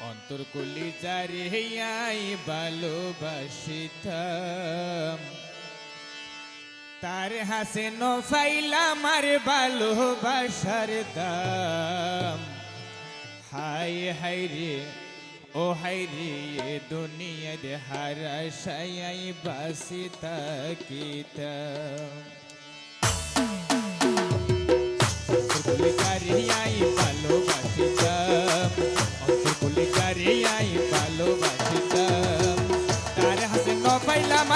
অন্তর কলি যারিয়াই ভালোবাসিতাম তার হাসে নফাইলাম আর ভালোবাসার দাম। হাই হাই রে, ও হাই রে, এ দুনিয়া দে হারাশাই বাসি তাকিতাম অন্তরকুলি কারিয়াই ভালোবাসিতাম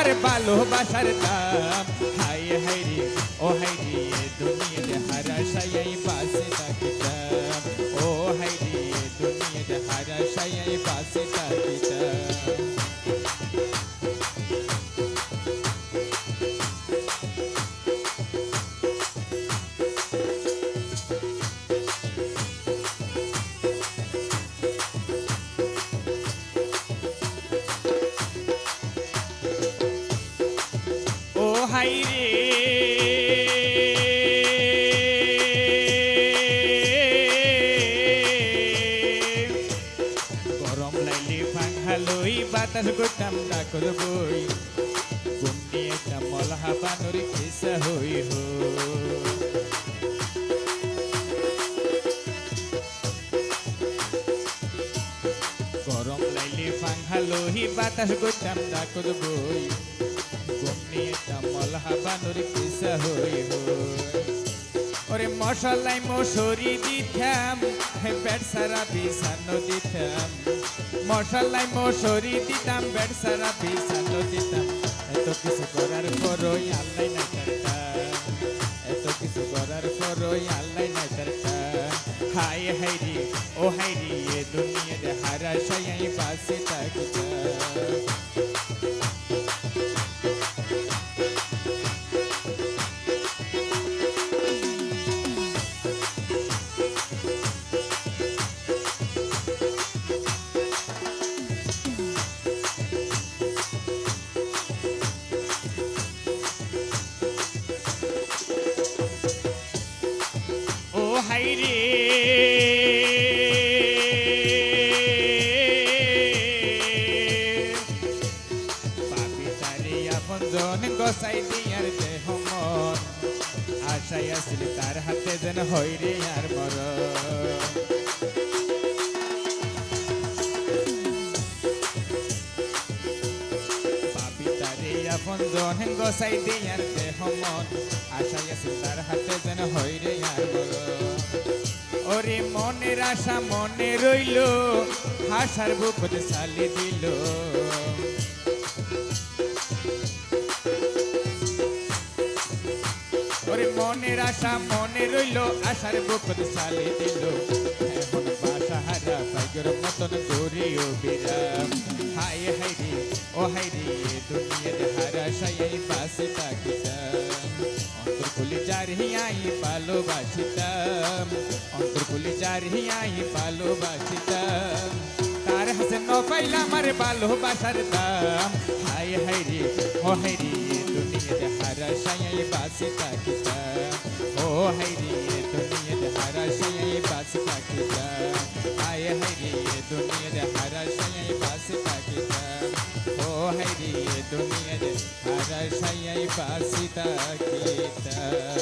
আর ভালোবাসার দাম। হাই হাই রে, ও হাই রে দুনিয়াতে হারা হারাশাই পাশে থাকিতাম। ও হাই রে দুনিয়াতে হারা হারাশাই পাশে থাকিতাম। ও হাই রে। গরম লাইলে পাখা লই বাতাস করতাম ডাকর বই। গুমনি একটা মলহা বানর খেসা হই হো। গরম লাইলে পাখা লই বাতাস করতাম ডাকর বই। গুমনি একটা মলহা বানর খেসা হই হই ওরে মশালাই মশুরি দিতাম, হে বেড সারা বিছানো দিতাম। মশালাই মশুরি দিতাম, বেড সারা বিছানো দিতাম। এত কিছু করার পরই আল্লাহ না করতাম। এত কিছু করার পরই আল্লাহ না করতাম। হাই হাই রে, ও হাই রে, এ দুনিয়া হারা সাই বাসে রে পাপি তারে আপন জন গসাই দিয়ার দেহ মন আশাই আসলে তার হাতে যেন হই রে আর মর। আপন জন গসাই দিয়ার দেহ মন আশাই আসলে তার হাতে যেন হই রে আর মর। ওরে মনের আশা মনে রইল হাসার বুকত সালি দিল। ওরে মনের আশা মনে রইল আশার বুকত সালি দিল। এখন বাসা হারা পাইগর মতন গরিও বিরাম। হাই হাই রে, ও হাই রে দুনিয়াতে হারা সাই পাশে তাকিতাম ভালোবাসিতাম। অন্তর খুলি যার হিয়াই ভালোবাসিতাম। তার হাসে ন পাইলাম আর ভালোবাসার দাম। হাই হাই রে, ও হাই রে, দুনিয়াতে হারা সাই বাসে তাকিতাম ও হাই রে, দুনিয়াতে হারা সাই বাসে তাকিতাম হাই হাই রে, দুনিয়াতে হারা সাই বাসে তাকিতাম ও হাই রে, দুনিয়াতে হারা সাই বাসে তাকিতাম